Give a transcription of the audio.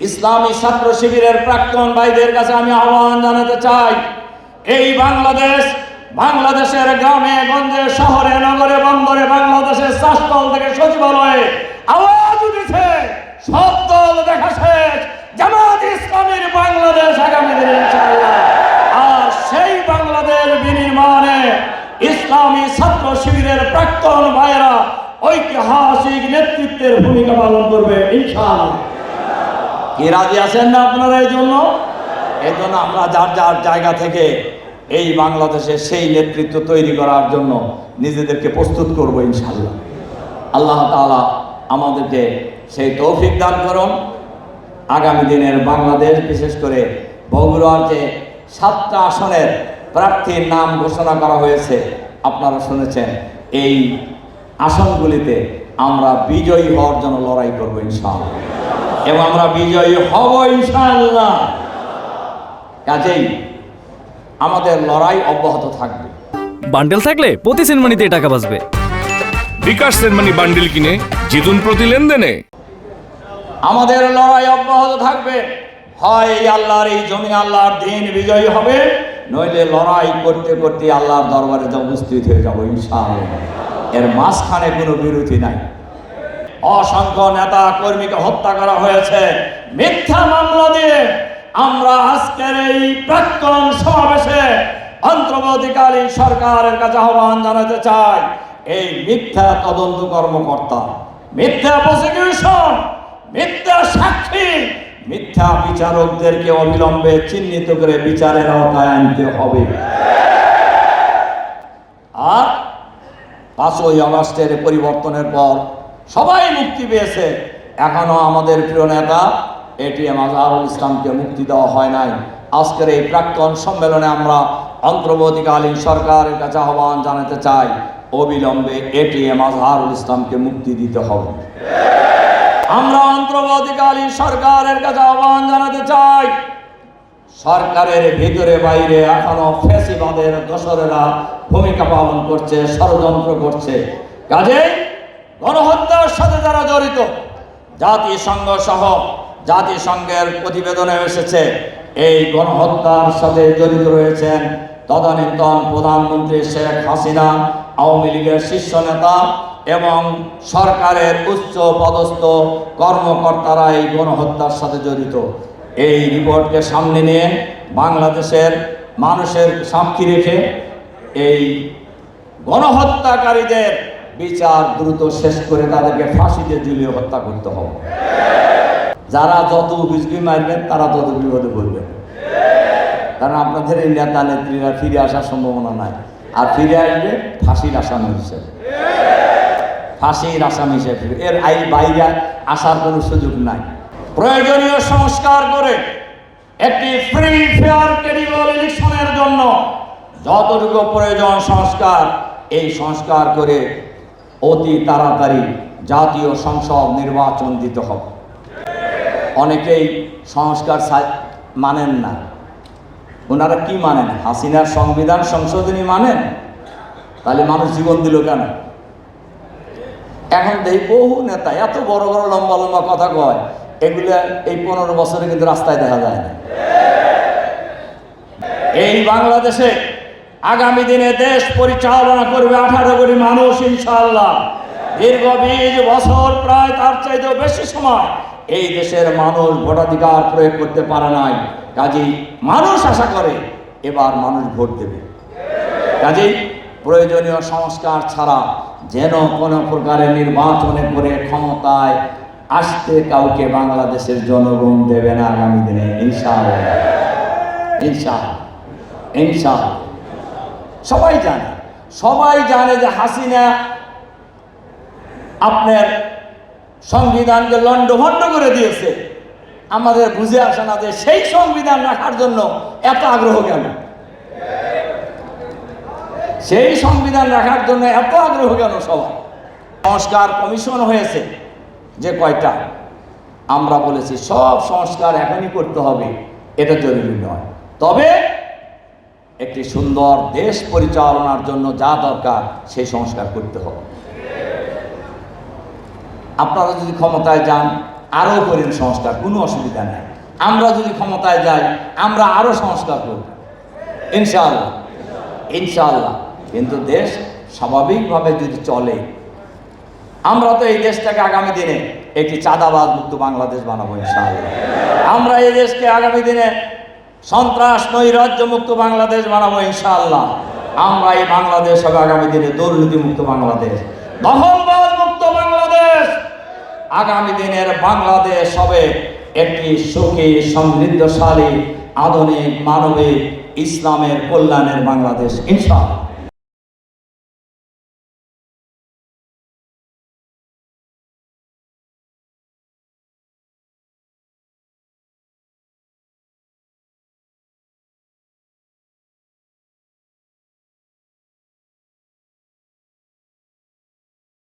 ইসলামী ছাত্র শিবিরের প্রাক্তন ভাইদের কাছে আমি আহ্বান জানাতে চাই। এই বাংলাদেশ বাংলাদেশের গ্রামে, গঞ্জে, শহরে, নগরে, বন্দরে বাংলাদেশের শাসদল থেকে সচিবালয়ে আওয়াজ উঠেছে। সব দল দেখা শেষ। জামাত ইসলামীর বাংলাদেশ আগামী দিনে আর সেই বাংলাদেশ বিনির্মাণে ইসলামী ছাত্র শিবিরের প্রাক্তন ভাইয়েরা ঐতিহাসিক নেতৃত্বের ভূমিকা পালন করবে ইনশাআল্লাহ। কি রাজি আছেন না আপনারা এই জন্য? এই জন্য আমরা যার যার জায়গা থেকে এই বাংলাদেশে সেই নেতৃত্ব তৈরি করার জন্য নিজেদেরকে প্রস্তুত করব ইনশাল্লাহ আল্লাহ তাআলা আমাদেরকে সেই তৌফিক দান করুন। আগামী দিনের বাংলাদেশ, বিশেষ করে বগুড়ার যে সাতটা আসনের প্রার্থীর নাম ঘোষণা করা হয়েছে, আপনারা শুনেছেন, এই আসনগুলিতে আমরা বিজয়ী হওয়ার জন্য লড়াই করব ইনশাআল্লাহ। এবং আমরা বিজয়ী হব ইনশাআল্লাহ। কাজেই আমাদের লড়াই অব্যাহত থাকবে। বান্ডেল থাকলে প্রতি সেনমানিতে টাকা বাঁচবে। বিকাশ সেনমানি বান্ডিল কিনে জিতুন প্রতি লেনদেনে। আমাদের লড়াই অব্যাহত থাকবে। হয় এই আল্লাহর এই জমি আল্লাহর দিন বিজয়ী হবে নইলে লড়াই করতে করতে আল্লাহর দরবারে উপস্থিত হয়ে যাব ইনশাআল্লাহ। এর মাঝখানে কোনো বিরতি নাই। অসংখ্য নেতা কর্মীকে হত্যা করা হয়েছে। মিথ্যা মামলা দিয়ে আমরা আজকের এই প্রাক্তন সমাবেশে অন্তর্বর্তীকালীন সরকারের কাছে আহ্বান জানাতে চাই, এই মিথ্যা তদন্ত কর্মকর্তা, মিথ্যা প্রসিকিউশন মিথ্যা সাক্ষী, মিথ্যা বিচারকদেরকে অবিলম্বে চিহ্নিত করে বিচারের আওতায় আনতে হবে। আর পাঁচই আগস্টের পরিবর্তনের পর সবাই মুক্তি পেয়েছে। এখনও আমাদের প্রিয় নেতা এটিএম আজহারুল ইসলামকে মুক্তি দেওয়া হয় নাই। আজকের এই প্রাক্তন সম্মেলনে আমরা অন্তর্বর্তীকালীন সরকারের কাছে আহ্বান জানাতে চাই, অবিলম্বে এটিএম আজহারুল ইসলামকে মুক্তি দিতে হবে। আমরা অন্তর্বর্তীকালীন সরকারের কাছে আহ্বান জানাতে চাই, সরকারের ভিতরে বাইরে এখনও ফেসিবাদের দোসরেরা ভূমিকা পালন করছে, ষড়যন্ত্র করছে। কাজেই গণহত্যার সাথে যারা জড়িত, জাতিসংঘ সহ জাতিসংঘের প্রতিবেদনে এসেছে, এই গণহত্যার সাথে জড়িত রয়েছেন তদানীন্তন প্রধানমন্ত্রী শেখ হাসিনা, আওয়ামী লীগের শীর্ষ নেতা এবং সরকারের উচ্চ পদস্থ কর্মকর্তারা এই গণহত্যার সাথে জড়িত। এই রিপোর্টকে সামনে নিয়ে বাংলাদেশের মানুষের সাক্ষী রেখে এই গণহত্যাকারীদের বিচার দ্রুত শেষ করে তাদেরকে ফাঁসিতে ঝুলিয়ে হত্যা করতে হবে। যারা যত বিজলি মারবেন, তারা তত বিপদে পড়বেন কারণ আপনাদের এই নেতা নেত্রীরা ফিরে আসার সম্ভাবনা নাই। আর ফিরে আসবে ফাঁসির আসামি হিসেবে। ফাঁসির আসামি হিসেবে। এর আই বাইরে আসার কোনো সুযোগ নাই। প্রয়োজনীয় সংস্কার করে একটি ফ্রি ফেয়ার ক্রেডিবল ইলেকশনের জন্য যতটুকু প্রয়োজন সংস্কার, এই সংস্কার করে অতি তাড়াতাড়ি জাতীয় সংসদ নির্বাচন দিতে হবে। অনেকেই সংস্কার মানেন না। ওনারা কি মানেন? হাসিনার সংবিধান সংশোধনী মানেন? তাহলে মানুষ জীবন দিল কেন? এখন দেখি বহু নেতা, এত বড় বড় লম্বা লম্বা কথা কয়, এগুলো এই পনেরো বছরে কিন্তু রাস্তায় দেখা যায় না। এই বাংলাদেশে আগামী দিনে দেশ পরিচালনা করবে আঠারো কোটি মানুষ ইনশাল্লাহ দীর্ঘ বিশ বছর প্রায় তার চাইতেও বেশি সময় এই দেশের মানুষ ভোটাধিকার প্রয়োগ করতে পারে নাই। কাজেই মানুষ আশা করে এবার মানুষ ভোট দেবে। কাজেই প্রয়োজনীয় সংস্কার ছাড়া যেন কোনো প্রকারের নির্বাচনে করে ক্ষমতায় আসতে কাউকে বাংলাদেশের জনগণ দেবে না আগামী দিনে, ইনশাআল্লাহ। ইনশাআল্লাহ। ইনশাআল্লাহ। সবাই জানে। সবাই জানে যে হাসিনা আপনার সংবিধানকে লণ্ডভণ্ড করে দিয়েছে। আমাদের বুঝে আসে না যে সেই সংবিধান রাখার জন্য এত আগ্রহ কেন? সেই সংবিধান রাখার জন্য এত আগ্রহ কেন সবাই? সংস্কার কমিশন হয়েছে যে কয়টা? আমরা বলেছি সব সংস্কার এখনই করতে হবে, এটা জরুরি নয়। তবে একটি সুন্দর দেশ পরিচালনার জন্য যা দরকার, সেই সংস্কার করতে হবে। আপনারা যদি ক্ষমতায় যান, আরও করেন সংস্কার, কোনো অসুবিধা নেই। আমরা যদি ক্ষমতায় যাই, আমরা আরও সংস্কার করব। ইনশাআল্লাহ ইনশাআল্লাহ। কিন্তু দেশ স্বাভাবিকভাবে যদি চলে, আমরা তো এই দেশটাকে আগামী দিনে একটি চাঁদাবাজ মুক্ত বাংলাদেশ বানাবো ইনশাআল্লাহ। আমরা এই দেশকে আগামী দিনে সন্ত্রাস, নৈরাজ্য মুক্ত বাংলাদেশ বানাবো ইনশাআল্লাহ। আমরা এই বাংলাদেশ হবে আগামী দিনে দুর্নীতি মুক্ত বাংলাদেশ। দখলবাদ মুক্ত বাংলাদেশ! আগামী দিনের বাংলাদেশ হবে একটি সুখী, সমৃদ্ধশালী, আধুনিক, মানবিক, ইসলামের কল্যাণের বাংলাদেশ, ইনশাআল্লাহ।